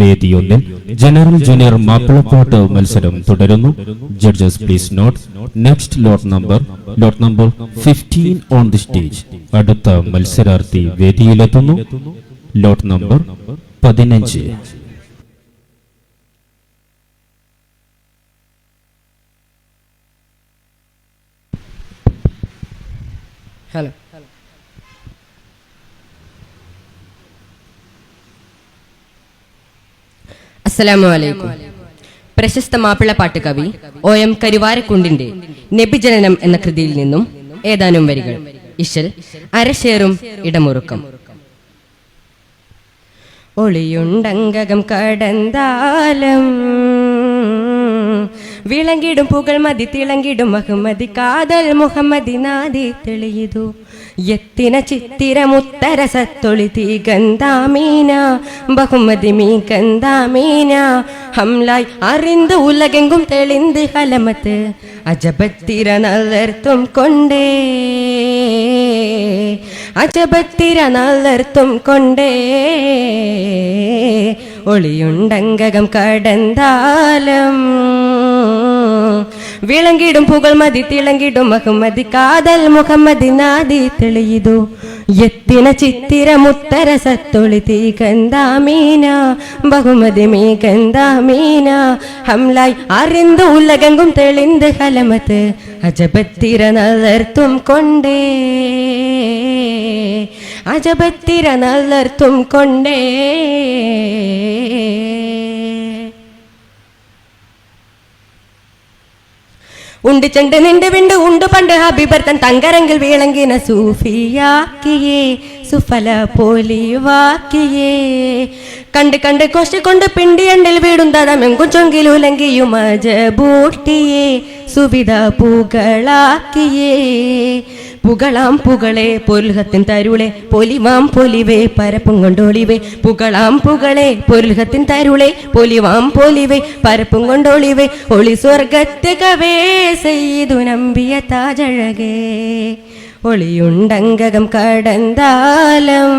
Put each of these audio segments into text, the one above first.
വേദിയൊന്നിൽ general junior മാപ്പിളപ്പാട്ട് മത്സരം തുടരുന്നു. Judges please note next lot number lot number fifteen on the stage അടുത്ത മത്സരാർത്ഥി വേദിയിലെത്തുന്നു. ലോട്ട് നമ്പർ പതിനഞ്ച്. ഹലോ അസ്സലാമു അലൈക്കും. പ്രശസ്ത മാപ്പിളപ്പാട്ട് കവി ഒ എം കരുവാരക്കുണ്ടിന്റെ നബിജനനം എന്ന കൃതിയിൽ നിന്നും ഏതാനും വരികൾ. ഇശൽ അരശേറും ഇടമുറുക്കം. ഒളിയുണ്ടങ്കകം കടന്താലം. വിളങ്ങിടും പുകൾമതി തിളങ്ങിടും ബഹുമതി കാതൽ മുഹമ്മദി നാദി തെളിയിതു. എത്തിന ചിത്തിരമുത്തര സത്തൊളി തീ ഗന്ധാമീന ബഹുമതി മീ ഗന്ധാമീന ഹംലായ് അറിന്ത് ഉലകെങ്കും തെളിന്ത് ഹലമത്ത്. അജപത്തിര നല്ലർത്തും കൊണ്ടേ. അജപത്തിര നല്ലർത്തും കൊണ്ടേ. ഒളിയുണ്ടങ്കകം കടന്താലം. വിളങ്ങിടും പുകൾമതി തിളങ്ങിടും മഹമ്മദ് കാതൽ മുഹമ്മദി നാദി തെളിയിതു. എത്തിന ചിത്തിര മുത്തര സത്തൊളി തീ കന്താമീന ബഹുമതി മീ കന്താമീന ഹംലായി അറിന്തു ഉലകങ്കും തെളിന്ത് ഹലമത്ത്. അജബത്തിര നലർത്തും കൊണ്ടേ. അജബത്തിര നലർത്തും കൊണ്ടേ. ഉണ്ട് ചെണ്ട് നിണ്ട് വിണ്ട് ഉണ്ട് പണ്ട് ഹബിബർത്തൻ തങ്കരങ്കിൽ വീളങ്കിന സൂഫിയാക്കിയേ സുഫല പോലിവാക്കിയേ. കണ്ട് കണ്ട് കൊശി കൊണ്ട് പിണ്ടിയണ്ടിൽ വീടും തടമെങ്കും ചൊങ്കിലുലങ്കിയും അജബൂട്ടിയേ സുവിധ പൂകളാക്കിയേ പുകളാം പുകളെ പൊരുൽഹത്തിൻ തരുളെ പൊലിവാം പൊലിവേ പരപ്പും കൊണ്ടോളിവേ പുകളാം പുകളെ പൊരുൽഹത്തിൻ തരുളെ പൊലിവാം പൊലിവേ പരപ്പും കൊണ്ടോളിവേ ഒളി സ്വർഗത്തികവേ ചെയ്തു നമ്പിയ താജഴകേ. ഒളിയുണ്ടങ്കകം കടന്താലം.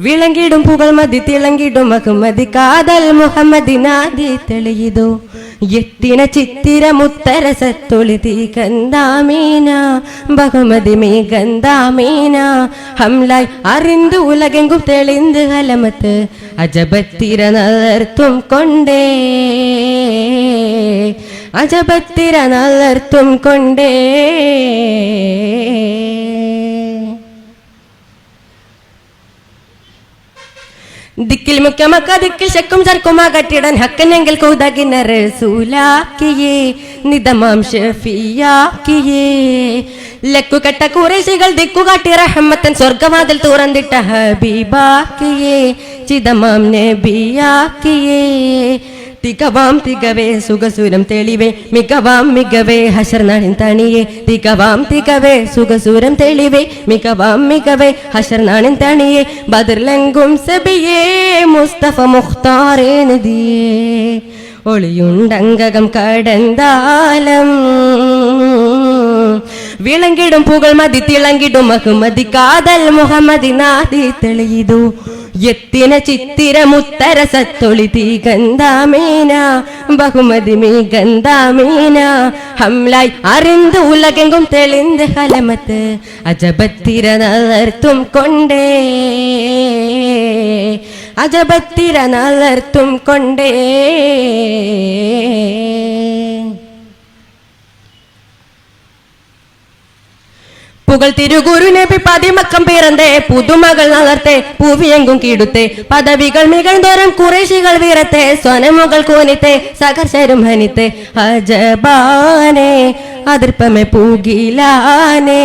വിളങ്ങിടും പുകൾ മതി തിളങ്ങിടും മഹമ്മതി കാതൽ മുഹമ്മദിനാദി നാദി എത്തിന ചിത്തിരമുത്തരസത്തൊളി തീ കന്താമീന ബഹുമതി മീ കന്താമീന ഹംലായ് അറിന്ത് ഉലകെങ്കു തെളിന്ത് ഹലമത്ത് അജബത്തിര നർത്തും കൊണ്ടേ. അജബത്തിര നർത്തും കൊണ്ടേ. ദിക്കിൽ മുഖ്യമക്ക ദിക്കിൽ ശക്കും ചർക്കുമാ കട്ടിടൻ ഹക്കനെങ്കിൽ കൗതകിന റസൂലാക്കിയേ നിതമാം ഷഫിയാക്കിയേ. ലക്കു കെട്ട കുറേശികൾ ദിക്കു കാട്ടി റഹമ്മത്തൻ സ്വർഗവാതിൽ തുറന്നിട്ട ഹബീബാക്കിയേ ചിതമാം നബിയാക്കിയേ. തികവാം തികവേ സുഖസൂരം തെളിവേ. മികവാം മികവേ ഹഷർ നാണിൻ തണിയേ തികവാം തികവേ സുഖസൂരം തെളിവേ. മികവാം മികവേ ഹഷർ നാണിൻ തണിയേ ബദർലങ്കും സബിയേ മുസ്തഫ മുഖ്താറേ നദിയേ ഒളിയുണ്ടങ്കകം കടന്താലം. വിളങ്കിടും പുകൾ മതി തിളങ്കിടും മഹുമതി കാതൽ മുഹമ്മദി നാദി തെളിയതു. എത്തിന ചിത്തിരമുത്തര സത്തൊളി തീ ഗന്ധാമീന ബഹുമതി മീ ഗന്ധാമീന ഹംലായ് അറിന്ത് ഉലകെങ്കും തെളിന്ത് ഹലമത്ത് അജപത്തിര നലർത്തും കൊണ്ടേ. അജപത്തിര നലർത്തും കൊണ്ടേ. പുകഴ്ത്തിരു ഗുരുനബി പതിമക്കം പിറന്തേ പുതുമകൾ നകർത്തെ പൂവിയെങ്കും കിടുത്തെ. പദവികൾ മികഴ്ന്തോരം കുറേശികൾ വീരത്തെ സ്വനമുകൾ കോനിത്തെ സകർശരും ഹനിത്തെ. അജബാനെ അതിർപ്പമേ പൂകിലാനെ.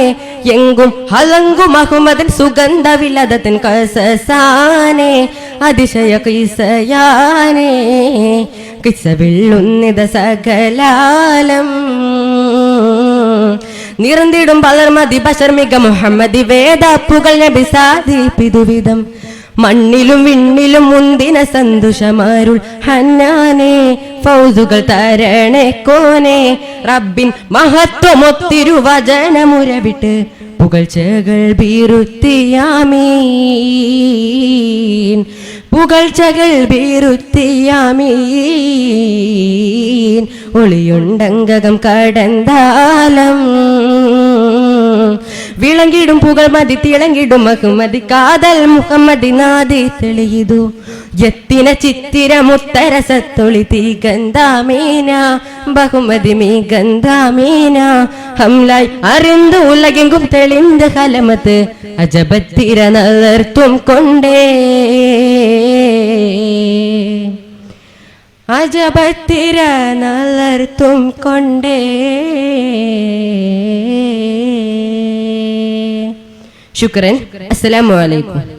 എങ്കും ഹലങ്കും അഹുമതൻ സുഗന്ധ വിലതത്തിൻ കസസാനെ. അതിശയ കിസയാനെ കിസ വിള്ളുന്നിത സകലാലം. നിറന്തിടും പലർമതി പശർമിക മുഹമ്മദി വേദാപ്പുകൾ നബി സാധിപ്പിതുവിധം മണ്ണിലും വിണ്ണിലും മുന്തിന സന്തുഷമാരുൾ ഹന്നാനെ ഫൗസുകൾ തരണേ കോനെ. റബ്ബിൻ മഹത്വമൊത്തിരു വചനമുരവിട്ട് പുകഴ്ചകൾ ബീറുത്തിയാമീൻ പുകഴ്ചകൾ വീരുത്തിയാമീൻ ഒളിയുണ്ടങ്കകം കടന്താലം. വിളങ്ങിടും പുകൾ മതി തിളങ്ങിടും മഹുമതി കാതൽ മുഹമ്മദി നാദി തെളിയിതു. എത്തിന ചിത്തിര മുത്തരസത്തൊളി തീ ഗന്ധാമീന ബഹുമതി മീ ഗന്ധാമീന ഹംലായി അറിന്തു ഉലകെങ്കും തെളിന്ത് കലമത്ത് അജബത്തിര നലർത്തും കൊണ്ടേ. അജബത്തിര നലർത്തും കൊണ്ടേ. ശുക്രൻ അസ്സലാമു അലൈക്കും.